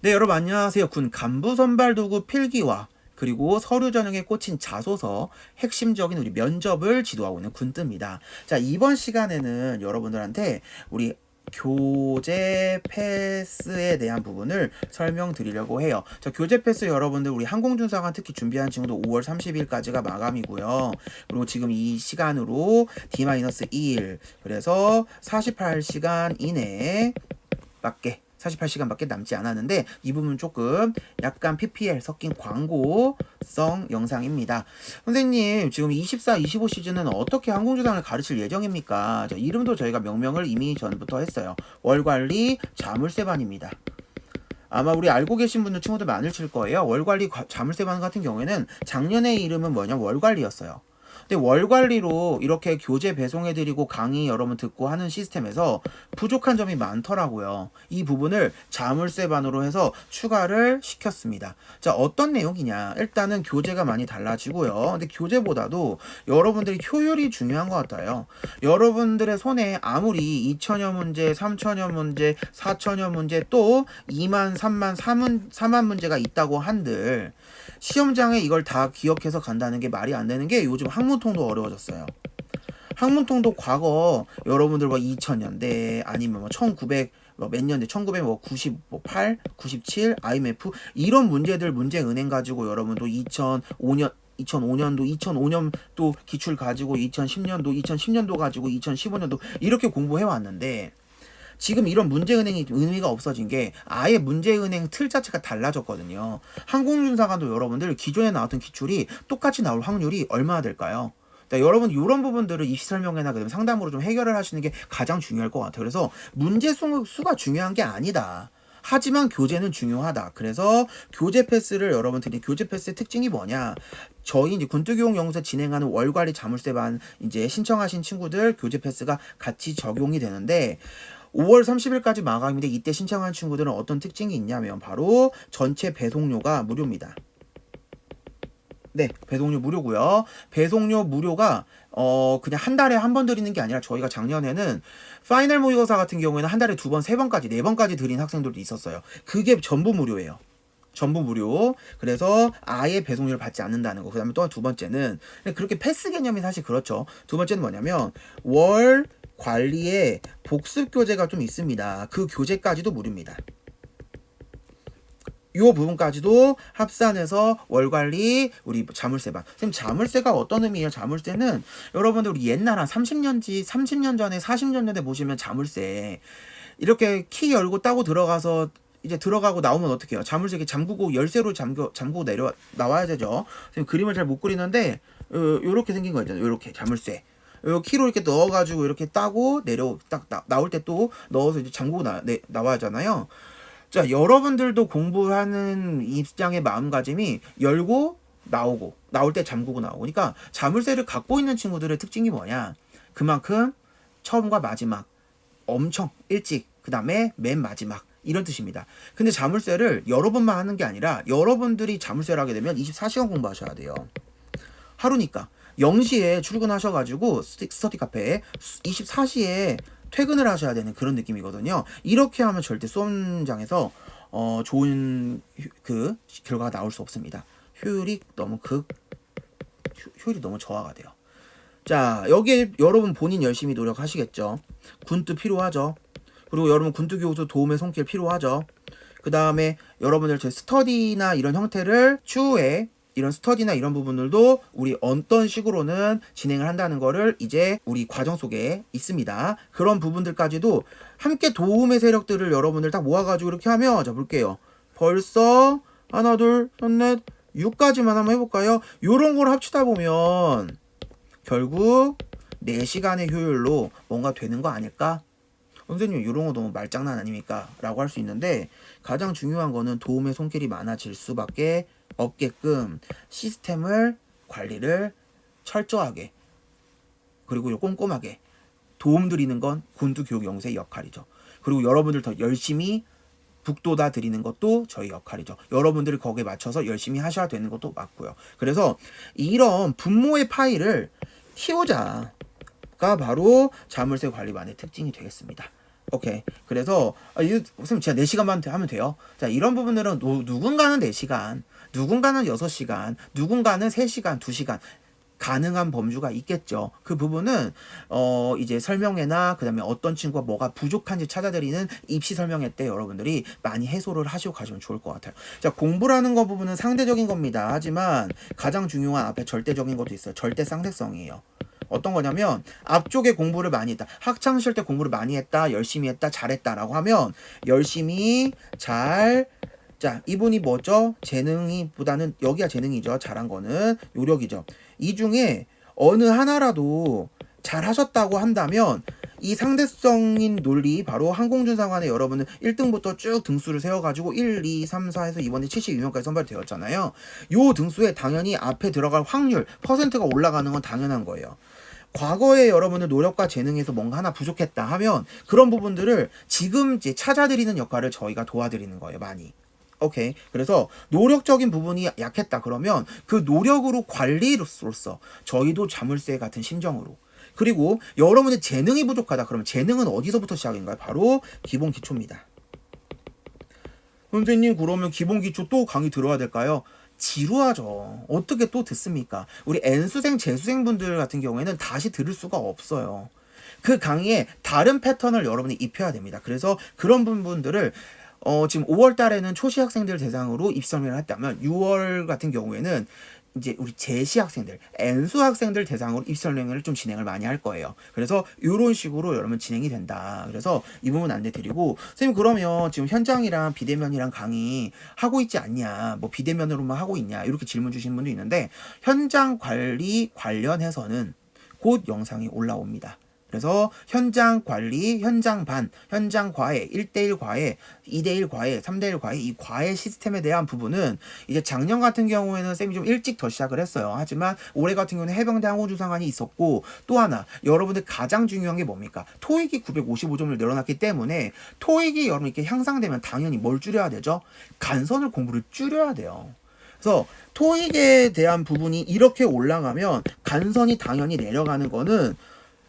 네, 여러분 안녕하세요. 군 간부 선발 도구 필기와 그리고 서류 전형에 꽂힌 자소서 핵심적인 우리 면접을 지도하고 있는 군뜨입니다. 자, 이번 시간에는 여러분들한테 우리 교재 패스에 대한 부분을 설명드리려고 해요. 자, 교재 패스 여러분들 우리 항공준사관 특히 준비한 친구도 5월 30일까지가 마감이고요. 그리고 지금 이 시간으로 D-2일 그래서 48시간 이내에 밖에 48시간밖에 남지 않았는데 이 부분 조금 약간 PPL 섞인 광고성 영상입니다. 선생님 지금 24, 25 시즌은 어떻게 항공주상을 가르칠 예정입니까? 자, 이름도 저희가 명명을 이미 전부터 했어요. 월관리 자물쇠반입니다. 아마 우리 알고 계신 분들 친구들 많으실 거예요. 월관리 과- 자물쇠반 같은 경우에는 작년의 이름은 뭐냐 월관리였어요. 근데 월 관리로 이렇게 교재 배송해드리고 강의 여러분 듣고 하는 시스템에서 부족한 점이 많더라고요. 이 부분을 자물쇠 반으로 해서 추가를 시켰습니다. 자, 어떤 내용이냐? 일단은 교재가 많이 달라지고요. 근데 교재보다도 여러분들이 효율이 중요한 것 같아요. 여러분들의 손에 아무리 2천여 문제, 3천여 문제, 4천여 문제, 또 2만, 3만, 4만, 4만 문제가 있다고 한들 시험장에 이걸 다 기억해서 간다는 게 말이 안 되는 게 요즘 학문통도 어려워졌어요. 학문통도 과거 여러분들 뭐 2000년대 아니면 뭐 1900, 뭐몇 년대 1998, 97, IMF 이런 문제들 문제 은행 가지고 여러분도 2005년 2005년도, 2005년도 기출 가지고 2010년도, 2010년도 가지고 2015년도 이렇게 공부해 왔는데 지금 이런 문제은행이 의미가 없어진 게 아예 문제은행 틀 자체가 달라졌거든요. 항공준사관도 여러분들 기존에 나왔던 기출이 똑같이 나올 확률이 얼마나 될까요? 그러니까 여러분 이런 부분들을 입시 설명회나 그다음에 상담으로 좀 해결을 하시는 게 가장 중요할 것 같아요. 그래서 문제 수, 수가 중요한 게 아니다. 하지만 교재는 중요하다. 그래서 교재 패스를 여러분들이 교재 패스의 특징이 뭐냐? 저희 이제 군뚜교육 연구소 진행하는 월관리 자물쇠반 이제 신청하신 친구들 교재 패스가 같이 적용이 되는데 5월 30일까지 마감인데 이때 신청한 친구들은 어떤 특징이 있냐면 바로 전체 배송료가 무료입니다. 네, 배송료 무료고요. 배송료 무료가 어 그냥 한 달에 한 번 드리는 게 아니라 저희가 작년에는 파이널 모의고사 같은 경우에는 한 달에 두 번, 세 번까지, 네 번까지 드린 학생들도 있었어요. 그게 전부 무료예요. 전부 무료. 그래서 아예 배송료를 받지 않는다는 거. 그다음에 또 두 번째는 그렇게 패스 개념이 사실 그렇죠. 두 번째는 뭐냐면 월 관리에 복습 교재가 좀 있습니다. 그 교재까지도 무료입니다. 이 부분까지도 합산해서 월관리 우리 자물쇠반. 선생님 자물쇠가 어떤 의미예요? 자물쇠는 여러분들 우리 옛날 한 30년지 30년 전에 40년 전에 보시면 자물쇠 이렇게 키 열고 따고 들어가서 이제 들어가고 나오면 어떻게 해요? 자물쇠 잠그고 열쇠로 잠겨 잠그고 내려 나와야 되죠. 선생님 그림을 잘 못 그리는데 어, 요렇게 생긴 거 있잖아요. 요렇게 자물쇠. 요 키로 이렇게 넣어가지고 이렇게 따고 내려 딱 나, 나올 때 또 넣어서 이제 잠그고 나, 내, 나와야 하잖아요. 자, 여러분들도 공부하는 입장의 마음가짐이 열고 나오고 나올 때 잠그고 나오고. 그러니까 자물쇠를 갖고 있는 친구들의 특징이 뭐냐? 그만큼 처음과 마지막 엄청 일찍 그 다음에 맨 마지막 이런 뜻입니다. 근데 자물쇠를 여러 번만 하는 게 아니라 여러분들이 자물쇠를 하게 되면 24시간 공부하셔야 돼요. 하루니까 0시에 출근하셔가지고 스터디 카페에 24시에 퇴근을 하셔야 되는 그런 느낌이거든요. 이렇게 하면 절대 수험장에서 어, 좋은 휴- 그 결과가 나올 수 없습니다. 효율이 너무 극 효- 효율이 너무 저하가 돼요. 자 여기에 여러분 본인 열심히 노력하시겠죠. 군도 필요하죠. 그리고 여러분 군도 교육도 도움의 손길 필요하죠. 그 다음에 여러분들 제 스터디나 이런 형태를 추후에 이런 스터디나 이런 부분들도 우리 어떤 식으로는 진행을 한다는 거를 이제 우리 과정 속에 있습니다. 그런 부분들까지도 함께 도움의 세력들을 여러분들 딱 모아가지고 이렇게 하면 자 볼게요. 벌써 하나 둘 셋 넷 6까지만 한번 해볼까요? 요런 걸 합치다 보면 결국 4시간의 효율로 뭔가 되는 거 아닐까? 선생님 이런 거 너무 말장난 아닙니까? 라고 할 수 있는데 가장 중요한 거는 도움의 손길이 많아질 수밖에 없게끔 시스템을 관리를 철저하게 그리고 꼼꼼하게 도움 드리는 건 군두 교육 연구소의 역할이죠. 그리고 여러분들 더 열심히 북돋아 드리는 것도 저희 역할이죠. 여러분들이 거기에 맞춰서 열심히 하셔야 되는 것도 맞고요. 그래서 이런 분모의 파일을 키우자가 바로 자물쇠 관리반의 특징이 되겠습니다. 오케이. 그래서 아, 이거 선생님 제가 4시간만 하면 돼요. 자, 이런 부분들은 노- 누군가는 4시간, 누군가는 6시간, 누군가는 3시간, 2시간 가능한 범주가 있겠죠. 그 부분은 어 이제 설명회나 그다음에 어떤 친구가 뭐가 부족한지 찾아드리는 입시 설명회 때 여러분들이 많이 해소를 하시고 가시면 좋을 것 같아요. 자, 공부라는 거 부분은 상대적인 겁니다. 하지만 가장 중요한 앞에 절대적인 것도 있어요. 절대 상대성이에요. 어떤 거냐면 앞쪽에 공부를 많이 했다. 학창 시절 때 공부를 많이 했다. 열심히 했다. 잘했다라고 하면 열심히 잘 자, 이분이 뭐죠? 재능이 보다는 여기가 재능이죠. 잘한 거는 요력이죠. 이 중에 어느 하나라도 잘 하셨다고 한다면 이 상대성인 논리 바로 항공준상관에 여러분은 1등부터 쭉 등수를 세워가지고 1, 2, 3, 4에서 이번에 72명까지 선발이 되었잖아요. 요 등수에 당연히 앞에 들어갈 확률 퍼센트가 올라가는 건 당연한 거예요. 과거에 여러분의 노력과 재능에서 뭔가 하나 부족했다 하면 그런 부분들을 지금 이제 찾아드리는 역할을 저희가 도와드리는 거예요, 많이. 오케이. 그래서 노력적인 부분이 약했다 그러면 그 노력으로 관리로서 저희도 자물쇠 같은 심정으로 그리고 여러분의 재능이 부족하다 그러면 재능은 어디서부터 시작인가요? 바로 기본 기초입니다. 선생님 그러면 기본 기초 또 강의 들어야 될까요? 지루하죠. 어떻게 또 듣습니까? 우리 N수생, 재수생 분들 같은 경우에는 다시 들을 수가 없어요. 그 강의에 다른 패턴을 여러분이 입혀야 됩니다. 그래서 그런 부분들을 어, 지금 5월 달에는 초시 학생들 대상으로 입성을 했다면 6월 같은 경우에는 이제 우리 재시 학생들, N수 학생들 대상으로 입설령을 좀 진행을 많이 할 거예요. 그래서 이런 식으로 여러분 진행이 된다. 그래서 이 부분 안내 드리고 선생님 그러면 지금 현장이랑 비대면이랑 강의 하고 있지 않냐? 뭐 비대면으로만 하고 있냐? 이렇게 질문 주시는 분도 있는데 현장 관리 관련해서는 곧 영상이 올라옵니다. 그래서 현장 관리, 현장 반, 현장 과외, 1대1 과외, 2대1 과외, 3대1 과외, 이 과외 시스템에 대한 부분은 이제 작년 같은 경우에는 쌤이 좀 일찍 더 시작을 했어요. 하지만 올해 같은 경우는 해병대 항우주상관이 있었고 또 하나 여러분들 가장 중요한 게 뭡니까? 토익이 955점을 늘어났기 때문에 토익이 여러분 이렇게 향상되면 당연히 뭘 줄여야 되죠? 간선을 공부를 줄여야 돼요. 그래서 토익에 대한 부분이 이렇게 올라가면 간선이 당연히 내려가는 거는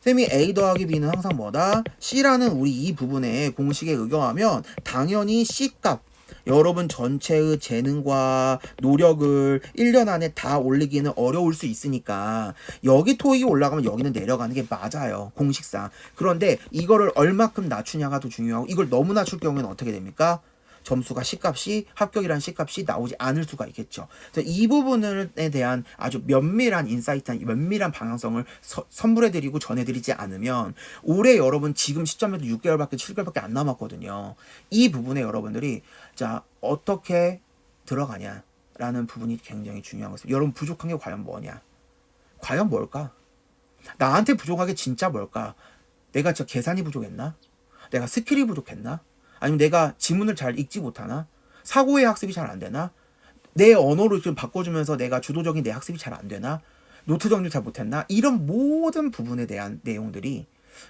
쌤이 A 더하기 B는 항상 뭐다? C라는 우리 이 부분에 공식에 의거하면 당연히 C 값 여러분 전체의 재능과 노력을 1년 안에 다 올리기는 어려울 수 있으니까 여기 토익이 올라가면 여기는 내려가는 게 맞아요. 공식상. 그런데 이거를 얼마큼 낮추냐가 더 중요하고 이걸 너무 낮출 경우에는 어떻게 됩니까? 점수가 C값이 합격이라는 C값이 나오지 않을 수가 있겠죠. 그래서 이 부분에 대한 아주 면밀한 인사이트한 면밀한 방향성을 서- 선물해드리고 전해드리지 않으면 올해 여러분 지금 시점에도 6개월밖에 7개월밖에 안 남았거든요. 이 부분에 여러분들이 자 어떻게 들어가냐 라는 부분이 굉장히 중요한 것입니다. 여러분 부족한 게 과연 뭐냐? 과연 뭘까? 나한테 부족한 게 진짜 뭘까? 내가 진짜 계산이 부족했나? 내가 스킬이 부족했나? 아니면 내가 지문을 잘 읽지 못하나? 사고의 학습이 잘 안 되나? 내 언어를 좀 바꿔주면서 내가 주도적인 내 학습이 잘 안 되나? 노트 정리 잘 못했나? 이런 모든 부분에 대한 내용들이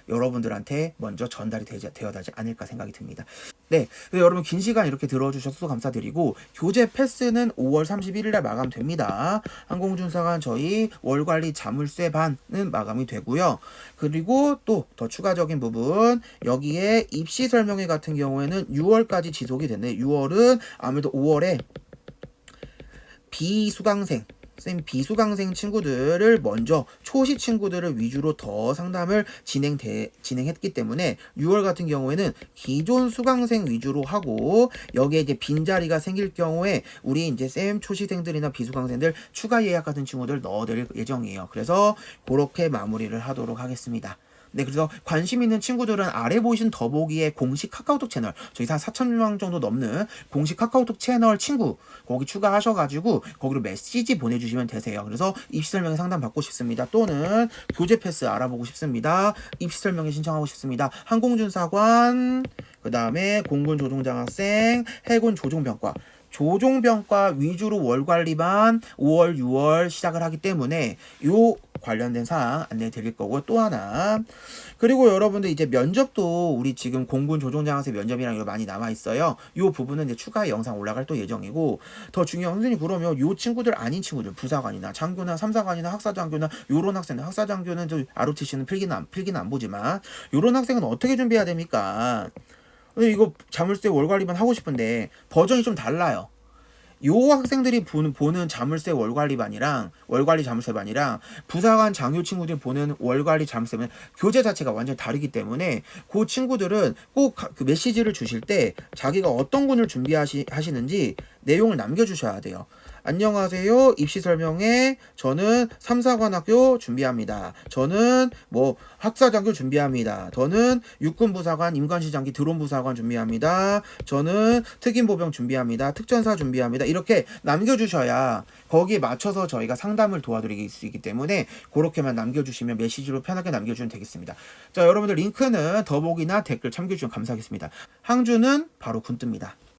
여러분들한테 먼저 전달이 되지, 되어야지 않을까 생각이 듭니다. 네, 여러분 긴 시간 이렇게 들어주셔서 감사드리고 교재 패스는 5월 31일에 마감됩니다. 항공준사관 저희 월관리 자물쇠 반은 마감이 되고요. 그리고 또 더 추가적인 부분 여기에 입시 설명회 같은 경우에는 6월까지 지속이 됐네. 6월은 아무래도 5월에 비수강생 쌤 비수강생 친구들을 먼저 초시 친구들을 위주로 더 상담을 진행돼 진행했기 때문에 6월 같은 경우에는 기존 수강생 위주로 하고 여기에 이제 빈 자리가 생길 경우에 우리 이제 쌤 초시생들이나 비수강생들 추가 예약 같은 친구들 넣어드릴 예정이에요. 그래서 그렇게 마무리를 하도록 하겠습니다. 네, 그래서 관심 있는 친구들은 아래 보이신 더보기에 공식 카카오톡 채널, 저희 한 4천명 정도 넘는 공식 카카오톡 채널 친구, 거기 추가하셔가지고, 거기로 메시지 보내주시면 되세요. 그래서 입시 설명회 상담 받고 싶습니다. 또는 교재 패스 알아보고 싶습니다. 입시 설명회 신청하고 싶습니다. 항공준사관, 그 다음에 공군 조종장학생, 해군 조종병과, 조종병과 위주로 월 관리반 5월, 6월 시작을 하기 때문에 요 관련된 사항 안내해 드릴 거고 또 하나 그리고 여러분들 이제 면접도 우리 지금 공군 조종장학생 면접이랑 이거 많이 남아 있어요. 이 부분은 이제 추가 영상 올라갈 또 예정이고 더 중요한 선생님 그러면 요 친구들 아닌 친구들 부사관이나 장교나 삼사관이나 학사장교나 요런 학생들 학사장교는 저 ROTC는 필기는 안, 필기는 안 보지만 요런 학생은 어떻게 준비해야 됩니까? 이거 자물쇠 월관리만 하고 싶은데 버전이 좀 달라요. 요 학생들이 보는, 보는 자물쇠 월관리반이랑 월관리 자물쇠반이랑 부사관 장교 친구들이 보는 월관리 자물쇠반 교재 자체가 완전 히 다르기 때문에 그 친구들은 꼭 그 메시지를 주실 때 자기가 어떤 군을 준비하시는지 내용을 남겨주셔야 돼요. 안녕하세요. 입시 설명회 저는 삼사관학교 준비합니다. 저는 뭐 학사장교 준비합니다. 저는 육군부사관 임관시장기 드론부사관 준비합니다. 저는 특임보병 준비합니다. 특전사 준비합니다. 이렇게 남겨주셔야 거기에 맞춰서 저희가 상담을 도와드릴 수 있기 때문에 그렇게만 남겨주시면 메시지로 편하게 남겨주면 되겠습니다. 자 여러분들 링크는 더보기나 댓글 참겨주시면 감사하겠습니다. 항주는 바로 군뜨입니다.